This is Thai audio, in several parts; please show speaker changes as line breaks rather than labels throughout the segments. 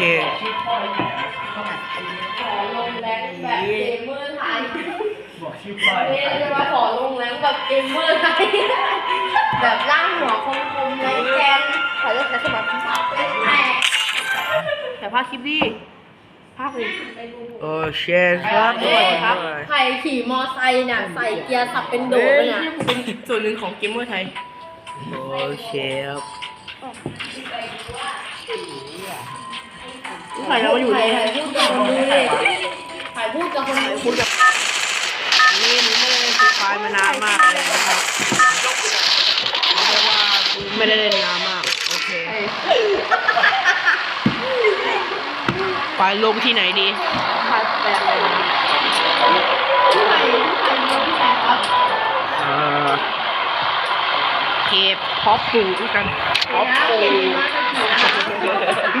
คขอลงแรงแบบเกมเมอร์ไทย
บอกชื่อพ่อย
เรียจะมาขอลงแรงแบบเกมเมอร์ไทยแบบล่างหัวคมๆในแกนขอเลือกแต่สมัครภาพเป็นแตก
แต่ภาคคลิปดิภาคเลย
โอ้เชนครับทุก
เอ้
คน
ครับใครขี่มอไซค์เนี่ยใส่เกียร์สับเป็นโดดเลย
นี่
นะ
เป็นส่วนหนึ่งของเกมเมอร์ไทย
โอเคครับ
ถ่ายเราอยู่ใน
ถ่ายพูดกับคนดูเลยถ่ายพูดกับคนดู
คุณแบบ
นี่มึงไม่ได้เล่นฟรีไฟมานานมากเลยนะครับเรียกว่าไม่ได้เล่นนานมาก โอเค ไปลงที่ไหนดี
ถ่ายแปลกเลย
ที่ไหนที่ไหนที่ไหนครับ
เอ่อเก็บ อปปูด้วยกันพ็อป
นะ
ปู
เก่งมากเลย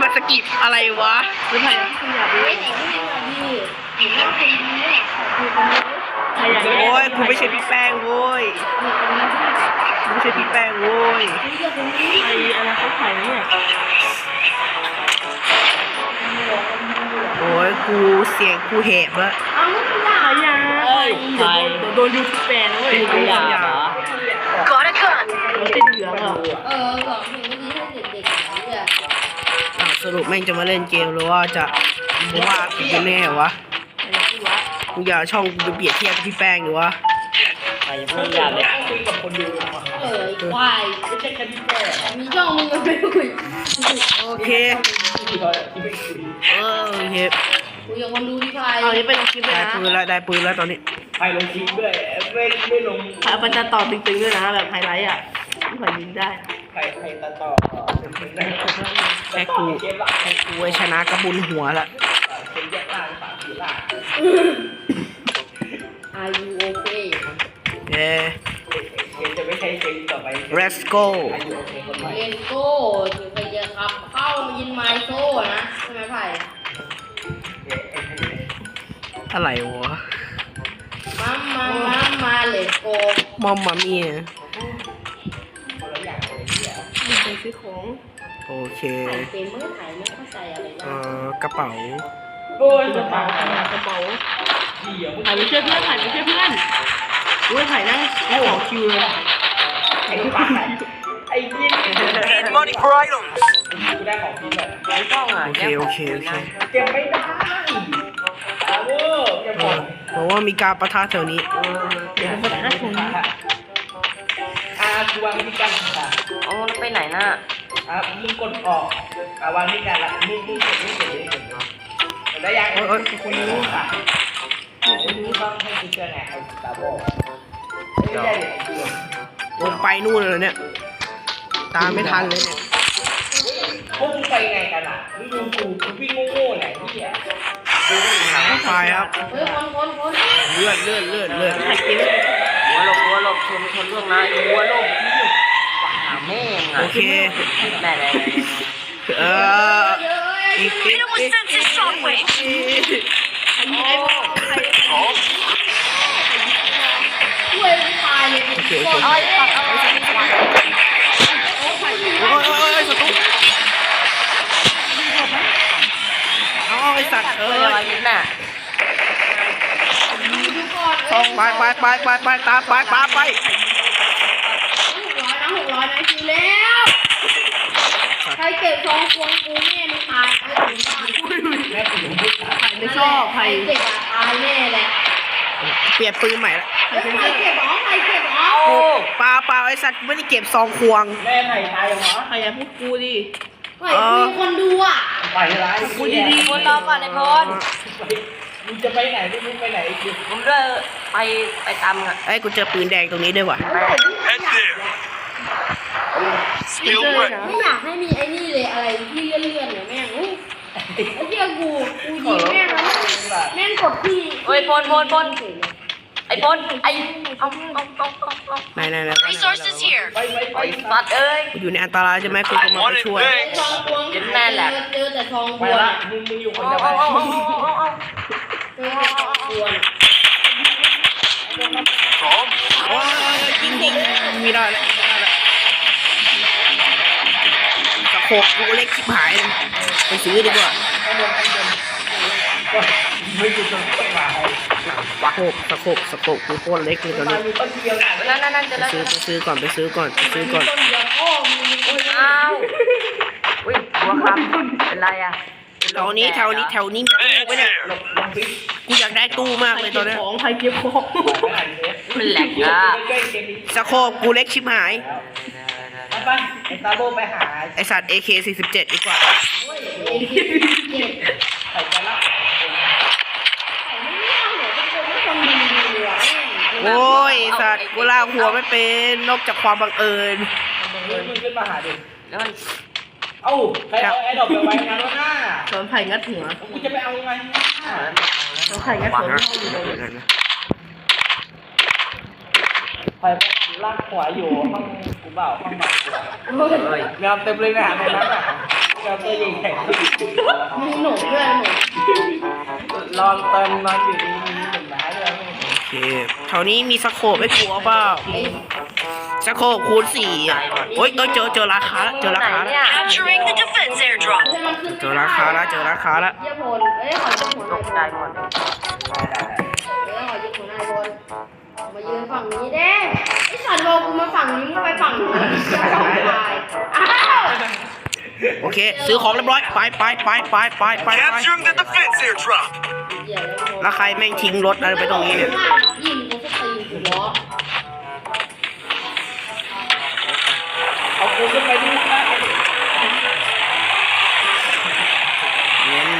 มาสกิปอะไรวะ
ไม่ถ่ายคุณอยากดู
ไม่แต่งไม่แต่งแบบนี้เห็นว่าคนนี้เนี่ยขอคุยคนนี้
ถ่ายอย่างนี้
โอ้ยกูไม่ใช่พี่แป้งโว้ยกูไม่ใช่พี่แป้งโว้ย
คุยกับคนนี้
ไอ้อะไรเขาถ่ายนะเนี่ย
โอ้ยกูเสียงกูแหบแล้ว
เอาไม่เป็นไร
ถ่ายยาเอ้ยเดี๋ยวโดนยูทูบแบนนะเว้ย
กูอยากเห รุปแม่งจะมาเล่นเกมหรือว่าจะว่ากูกันแน่วะกูอยากช่องกูจะเปรียบเทียบกับพี่แป้งหรือวะ
ใครยังไม่อยากเลยคุยกับคนดูดีกว่า
เออควาย
ไม่ใช่แค่พี่แป้
มีช่องมึงก็ไม่คุย
โอเค
ที่เขาที่ไม่คุย
เออโอเค
คุยกับคนดูที่พาย
เอานี้ไปลงคลิปเลย
ได้
นะ
ปืนแล้วได้ปืนแล้วตอนนี้
ไปลงคลิปด้วยไม่ไม่ลง
ถ่ายมันจะต่อตึงๆด้วยนะแบบไฮไลท์อะถ่ายยิงได้
ใครใครตัดต่อ
แค่กูแค่กูไว้ชนะกระบุญหัวละ
เป็นแยกล่างสามสี่ล่าง
อายุโอเค
เย้
เจะไม่ใช่เกมต่อไป
let's go
อายุโอเคคนใหม่
เล่นโก้ถึงไปเจอครับเข้ายินไมโซ่นะใช่ไหมไผ่
อะไรวะ
มามามามาเลตโก
มอมมามี่
คน
ซื้อของ
โอเค
ถ่ายเกมเมื่อถ่ายไม่เข้าใจอะไร
เอ่
นะ
อกระเป๋า
โอ้ย
ก
ก
ระ
ระ
เป๋า
เป๋า
กระเป๋า
เดี๋ยว
ถ่ายไปช่วยเพื่อนถ่ายไปช่วยเพื่อนอุ้ยถ่ายนั่งได้สองคิวเลย
ไอ้ปากไอ้ยี่
money for items.
กูได้ของพี่แบบ
ไอ้กล้องอะ
โอเคโอเคโอเค
เก็บไม่ได้อาโว้เก็บ
เอ
ก่อ
อนบอกว่ามีการประทะแถวนี้
เดี๋ยวมันจะถึง
อ่ากูวางที่กันค่ะ
อ๋อไปไหนน่ะ
อะมึงกดออกอ่าวางที่กันละมึงมึงกดมึงกดมึงกดเนาะได้ยัง
โอ้ยโอ้ย
คนนี้ค่ะคนนี้ต้องให้กูเจอไงไอ้ตาโบไม่ใช่ไอ้เหี้ย
ลงไปนู่นเลยเนี่ย ตามไม่ทันเลยเนี่ย
พวกมึงไปไงกันอะมึงดูกูกูวิ่งโง่ๆไหนที่อะ
ไปครับ
เฮ้ยคนคนคน
เลือดเลือดเลือดเลือด
ถ่ายเกม
หัวหลบหัวหลบชนชนล่วงนะหัวหลบที่หยุดหาแม่ง
โอ
อะ
เค
ได้ได้
เอออีกอีอีกอีก
อันนี้ไอ้พวกใคร
ช่วยไม่ตายเลย
โอเคโอ
คน
เค
เอาไอ้ปัดเอาไอ้ปัด
โอ้ยโอ้ยโอ้ยสตุ๊กเอาไอ้สัตว์เอ้
เฮ้ย
ย
อะไรนี่น่ะ
ดูก่อน
ต้องไปไปไปไปไปตามไปตามไป
หกร้อยนะหกร้อยนะคิวแล้วใครเก็บซองควงกูแม่ไม่ตายไม่ถึงบ้าน
แม่กูยังไม่ตาย
ถ่ายไม่ชอบใคร
เก็บอะตายแน่แหละ
เปลี่ยนปืนใหม่ละ
เฮ้ยใครเก็บอ๋อใครเก็บอ๋อ
โอ้
เปล่าเปล่าไอ้สัตว์ไม่ได้เก็บซองควง
แม่ไผ่ตายเหรอ
ใครอย่าพูดกูดิ
เฮ้ยมีคนดูอะ
ไปอะไร
พูดดีๆ
คนรอก่อนไอ้พล
มึงจะไปไหนมึงไปไหนกู
ผมเด้อไปไปตามอะ
ไอ้ยกูเจอปืนแดงตรงนี้ด้วยว่ะ
Head there.
เจ
Skill
อ
wet.
นะ
ไม่อยากให้มีไอ้นี่เลยอะไรที่เลื่อนๆเนี่ยแม่งอุ๊ยไอ้เหี้ยกูกูยิงแม่งแล้วแม่งกดที่
เฮ้ยพลพลพลไอ้พลไอ้เอาเอาเอาเอาเอา
ไหนไหนไหน
Resources here.
ไปไปไป
ไอ้สัตว์เอ้ย
กูอยู่ในอันตรายใช่ไหมกูจะมาไป
Wanted
ช่วย
thing.
ทองพวง
เย็นแม่แหละ
เจอแต่ทองพ
ไป
วง
ละมึงมึงอยู่คน
เอา
เดียว
เอาเอาเอาเอา
เจอแต่ทองพวง
Tom.
โอ้ยยิงยิงไม่ได้แล้วไม่ได้แล้วสักโคกกูเล็กชิบหายเลยไปซื้อดีกว่า
ข้างบนข้างบนก็ไม่อยู่ตรงต้นไม้
สะโคกสะโคกสะโคกกูโคตรเล็กเลยตอนนี้
นั่น
นั่นจะ
ไปซื้อไปซื้อก่อนไปซื้อก่อนไปซื้อก่อน
อ้าวอุ้ยหัวคำเป็นไรอะ
แถวนี้แถวนี้แถวนี้มีตู้ไหม
Heads
เนี่ย
here.
ลงลงบิ๊ก
กูอยากได้ตู้มากเลยตอนเนี้ย
ของใครเก็บของ
ไม่ไหนเลย
มันแหลกอะ
ใกล้ๆเกมนี้
สะโคกกูเล็กชิบหาย
ไปไปไอ้ตาโบไปหา
ไอสัตว์ AK47 ดีกว่า
เองคิดเจ็บ
ใส่กันละ
โอ้ยไอ้สัตว์กูลากหัวไม่เป็น นอกจากความบังเอิญ
มึงมึงขึ้นมาหาดิ
แล้วมัน
เอ้าใครเอาแอร์ดรอปไปไว้งั้นวะหน้า
โดนไผ่งัดหัว
กูจะไปเอายังไง
โดนไผ่งัดหัว
ไปไปลากหัวอยู่ห้องกูเปล่าห้องนอนกู
เฮ้ย
แมวเต็มเลยนะในนั้นอะแมวตัวใหญ่แข็ง
มีหนูด้วยหนู
ลองเติมนอนอยู่ดีมีหนึ่งไม้เลย
โอเคแถวนี้มีสโคปไม่กลัวเปล่า
ไอ้
สโคปคูณสี่อะโอ้ยต้องเจอเจอราคาแล้วเจอราคาแล้ว
Capturing the defense airdrop.
ให้มันขึ้น
เจอราคาแล้วเจอราคาแล้ว
เยี่ยมพลเอ้ยขอยืมหัวห
ต
น่อย
กใจหมด
เอ้ยขอยืมหัวหน่อยพลมายืนฝั่งนี้เด้ไอ้สัตว์บอกกูมาฝั่งนี้มึงไปฝั่งนู้นจะสองตายอ้าว
โอเค ซื้อของเรียบร้อยไปไปไปไปไปไปไป
Capturing the defense airdrop.
เหี้ยแล้วพล
แล้วใครแม่งทิ้งรถอะไรไปตรงนี้เนี่ย
ยิงกูสตีนหัว
เอากูขึ้นไปดูนะ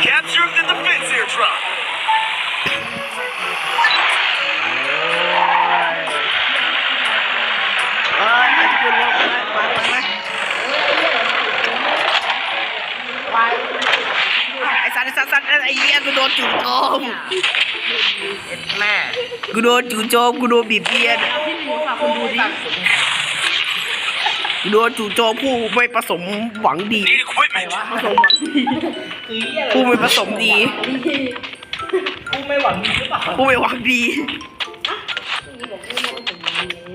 Capturing the defense airdrop.
เอ้ยให้ขึ้นรถไปไปไปไปไอ้สัตว์ไอ้สัตว์สัตว์ไอ้เหี้ยกูโดนจู่โจม
เอ็ดแม่
กูโดนจู่โจมกูโดนบีบเบียน
พี่หมิวฝากคนดูดิ
กู โดนจู่โจมผู้ไม่ประสมหวังดี
Need equipment.
ผสมหวังดี
คือเหี้ยอะไร
ผู้ไม่ประสมดี
กูไม่หวังดีหรือเปล่า
ผู้ไม่หวังดี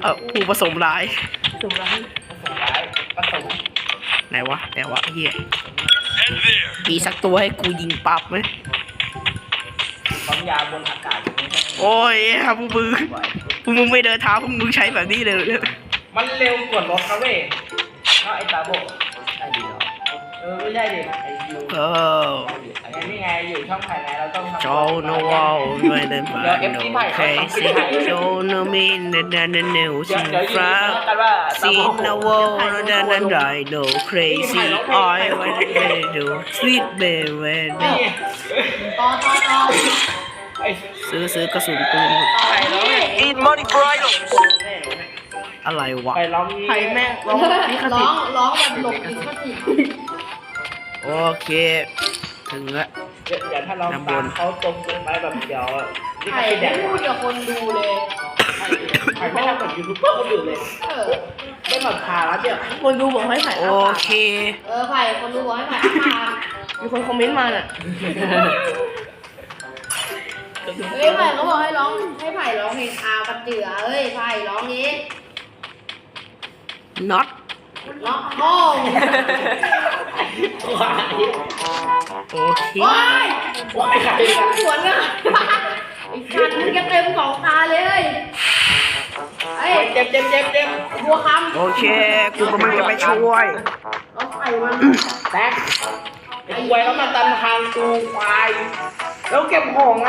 เออผู้ผสมร้าย
สมรัก
ผสมร้ายผสม
ไหนวะแต่วะไอ้เฮีย
Head there.
มีสักตัวให้กูยิงปับไหม
ความยาบนอากาศอย่างนี้
โอ้ยครับพวกมึงพวกมึงไม่เดินเท้าพวกมึงใช้แบบนี้เลยเหรอเนี่ย
มันเร็วกว่ารถนะเว้ยเนาะไอ้ตาโบใช่ดิเหรอเออไม่ใช่ดิไอ้ยู
เออ
ไอ้นี่ไงอยู่ช่องภายในเราต้องทำ
โจโนวอลไม่ได้มาโนเคสิโจโนมินเดนเดนเนว
เดี๋
สิ
ยวเดี๋ยวยิ
ฟ
ง
รา
กันว่าตา
ซี
โบ
นาวอลเดนเดนไรโน crazy I want to do sweet baby
นี่
ต่อต่อต่อ
ไอ้
ซื้อซื้อกระสุนปืน
ต่อนี่
Need money for items.
อะไรวะ
ไปร้อง
ไผ่แม่งร้องลิข
ร้
สิ
อ
ท
ง
ธิ์
ร้องแบบหลบอีกสักที
โอเค ถึงละ
เดี๋ยวเดี๋ยวถ้าเรา
น้ำบ
ตานมเขาตรงเกินไปแบบเดี๋ยวนี่
ไผ่
ก็จะแด
ไม่
ก
พูดกับคนดูเลย
ใครไม่ทำแบบยูทูบเบอร์คนอื่นเลย
เออ
ไม่แบบพาแล้วเดี๋ยว
คนดูบอกให้ไผ่
โอ
อ้าปาก
เค
เออไผ่คนดูบอกให้ไผ่อ้าปาก
มีคนคอมเมนต์มาน่ะ
เฮ้ยไผ่เขาบอกให้ร้องให้ไผ่ร้องเพลงอาปัจเจือเฮ้ยไผ่ร้องนี้
not
ร้องห้อง
โอเค
โอ้ย
ว้ายใคร
ไอ้
อะ
สวนอะไอ้ชันมึงจะเต็มสองตาเลยเอ้ย
เจ็บเจ็บเจ็บเจ็บ
บัวคำ
โอเค กูกำลังจะไปช่วย
เอาไข่มัน
แท็กไอ้ควยแล้วมาตันทางกูควายแล้วเก็บของไง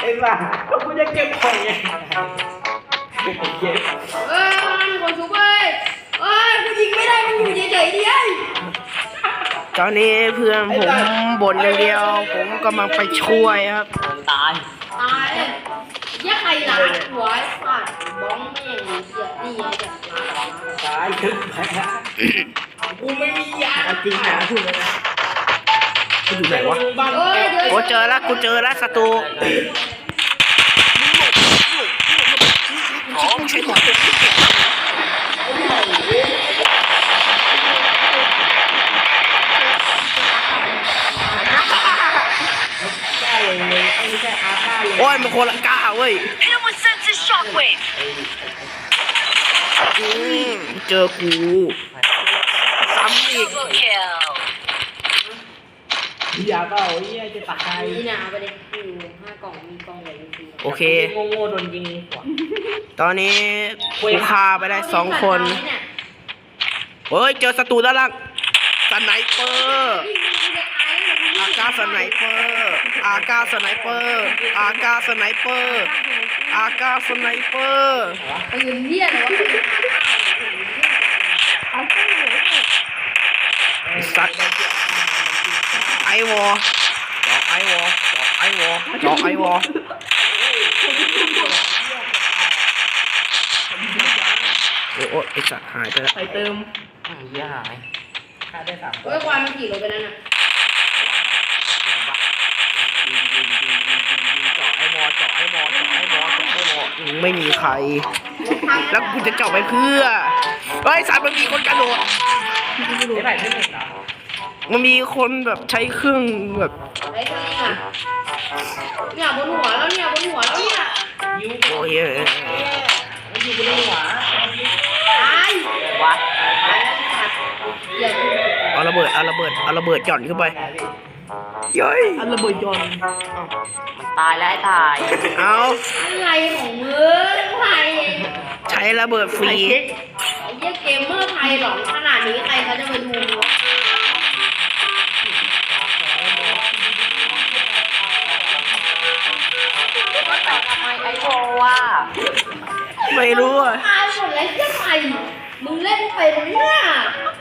ไอ้บ้าแล้วกูจะเก็บของยัง ไงไอ้เหี้ย
เอ้ยมันมีคนชุบเว้ยเอ้ยกูยิงไม่ได้มึงอยู่เฉยๆดิเอ้ย
ตอนนี้เพื่อนผมบ่นอย่างเดียว ผมกำลังไปช่วยครับ
ตาย
ตายเลยเหี้ยใครล้างหัวไอ้สัตว์บ้องแม่งเหี้ยนี่ไงแบบล้างล้าง
ตายถึงไปละกูไม่มียา
จริงนะพูดเลยนะ
กูอยู่ไหนวะ
บ้าน
เอ้ยเดี๋ยว
โอ้เจอแล้วกูเจอแล้วศัตรู
All teams.
กล้าเลยเลยไม่ใช่อาฆาตเลย
โอ้ยมันคนละก้าเว้ย
Hit him with senses shockwave.
อืมเจอกูอีก
มียาเปล่าไอ้เหี้ยจะตาย
นี่นะไปเลยอยู่ห้ากล่องมีกล่องใหญ่จริงๆ
โอเค
โง่โง่ๆโดนยิงหัว
ตอนนี้กูฆ่าไปได้สองคนเฮ้ย เจอศัตรูด้านล่างสไนเปอร์อากาสไนเปอร์อากาสไนเปอร์อากาสไนเปอร์อากาสไนเปอร์
ปืนเหี้ยแต่ว่าปืนอาก้าเนี่ย
ไอ้สัตว์ไอวอจอกไอวอจอกไอวอจอกไอวอ โอ้โอ้ไอสัตว์หายไปแล้ว
ใส่เติม
อืมเหี้ยหาย
ฆ่าได้สามค
เฮ้ย
น
ควายมันขี่รถไปนั่นน่ะ
เจาะไอวอเจาะไอวอเจาะไอวอเจาะไอวอไม่มีใคร แล้วกูจะเจาะไปเพื่อเฮ้ยสัตว์มันมีคนกระโดด
ไอ้ไผ่ไม่เห็นเหรอ
มันมีคนแบบใช้เครื่องแบบ
ไอ้ตัวนี้อะเนี่ยบนหัวแล้วเนี่ยบนหัวแล้วเนี่ย
โอ้ย
มันอยู่บนหัว
ตายวะเอา
ระเบิดเอาระเบิดเอาระเบิดหย่อนขึ้นไปเย้ย
อันระเบิดยอน
มันตายแล้วไอ้ตาย
เอา
อะไรของมึงไทย
ใช้ระเบิดฟรี
ไอ้เหี้ยเกมเมอร์ไทยหลอนขนาดนี้ใครเขาจะไปดูวะ
ว่ะ
ไม่รู้อะ
ตายหมดเลยเหี้ยไทยมึงเล่นไปไหมเนี่ย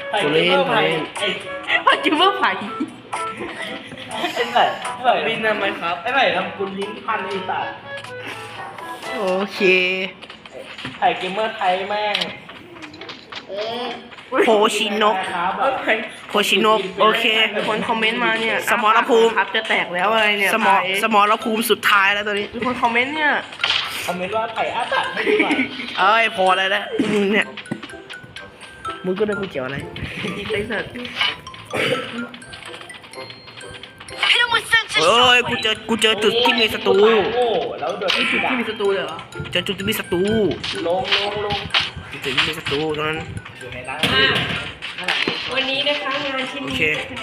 ไผ่
กูเล่น
ไผ่
กูเล่น
ไอ้
พัจิเมอร์ไผ่
ไอ้ไผ่ไอ้ไผ่
บินทำไมครับ
ไอ้ไผ่ทำกุลลิ้นพันไอ้สัตว์
โอเค
ไผ่เกมเมอร์ไทยแม่ง
เออ
โคชิโนะ
ครับ
เอ้ยใคร
โคชิโนะโอเค
มีคนคอมเมนต์มาเนี่ย
สมรภูมิ
ครับจะแตกแล้วอะไรเนี่ย
สมอ
ไผ่
สมอรภูมิสุดท้ายแล้วตอนนี้
มีคนคอมเมนต์เนี่ย
คอมเมนต์ว่าไผ่อ้าปากให้ดูหน่อย
เอ้ยพอแล้วนะมึงเนี่ยมึงก็ได้กูเกี่ยวอะไร
ดีใจสัตว์
เอ้ยกูเจอกูเจอจุดที่มีศัตรู
โง่แล้วโดนที่
ที่
ด่า
มีศัตรูเลยเหรอ
เจอจุดที่มีศัตรู
ลงลงลง
จุดที่มีศัตรูตรงนั้น
อยู่ในร้าน
วันนี้นะคะงานชิ้น
โอ
นี้
เคโอ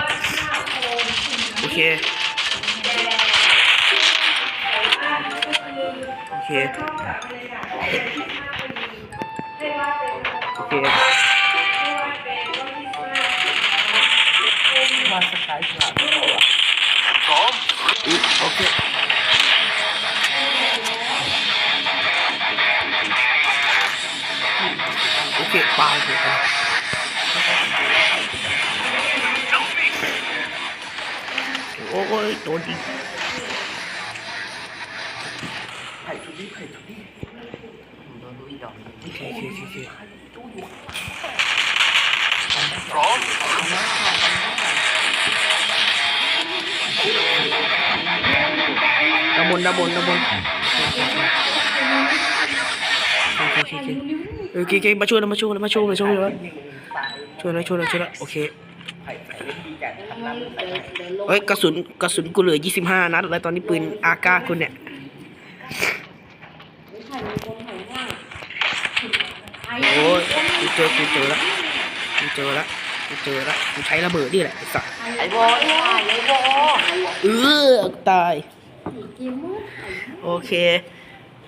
เคโอเค ค โอเค
มาสกายฉลาด
พร้อม
อุ๊ยโอเคโอเคปาโอเคปาโอ้ยโดนยิง
ไผ่ทุลี่ไผ่ทุลี่
โดนดูอีดอก
โอเคโอเคโอเค
พร้อม
ด้านบนด้านบนด้านบนโอเคโอเคโอเคโอเคโอเคมาช่วยนะมาช่วยนะมาช่วยนะช่วยนะช่วยนะช่วยนะช่วยนะโอเค
เล่นดีจัดทำน้ำ
เดี๋ยวเดี๋ยวลง
เฮ้ยกระสุนกระสุนกูเหลือ 25 นัดแล้วตอนนี้ปืนอากากูเนี่ย
ไม่ใช่มีคนแถวหน้าไอ้
โอ้ยกูเจอกูเจอแล้วกูเจอแล้วกูเจอแล้วกูใช้ระเบิดนี่แหละไอ้สัส
ไอ้โบไอ้ตายไอ้โบ
เออตาย
เกมเมอร์ไทย
โอเค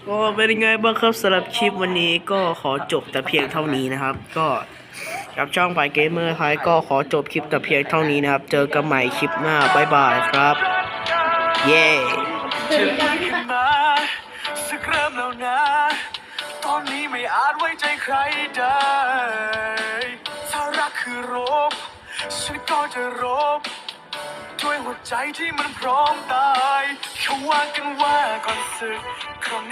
ก็เป็นยังไงบ้างครับสำหรับคลิปวันนี้ก็ขอจบแต่เพียงเท่านี้นะครับ ก็กับช่องไปเกมเมอร์ไทยก็ขอจบคลิปแต่เพียงเท่านี้นะครับ เจอกันใหม่คลิปหน้าบ๊ายบายครับ เย้
ใครได้ ถ้ารักคือรบ ฉันก็จะรบ ด้วยหัวใจที่มันพร้อมตายเขาว่ากันว่าก่อนศึกคราว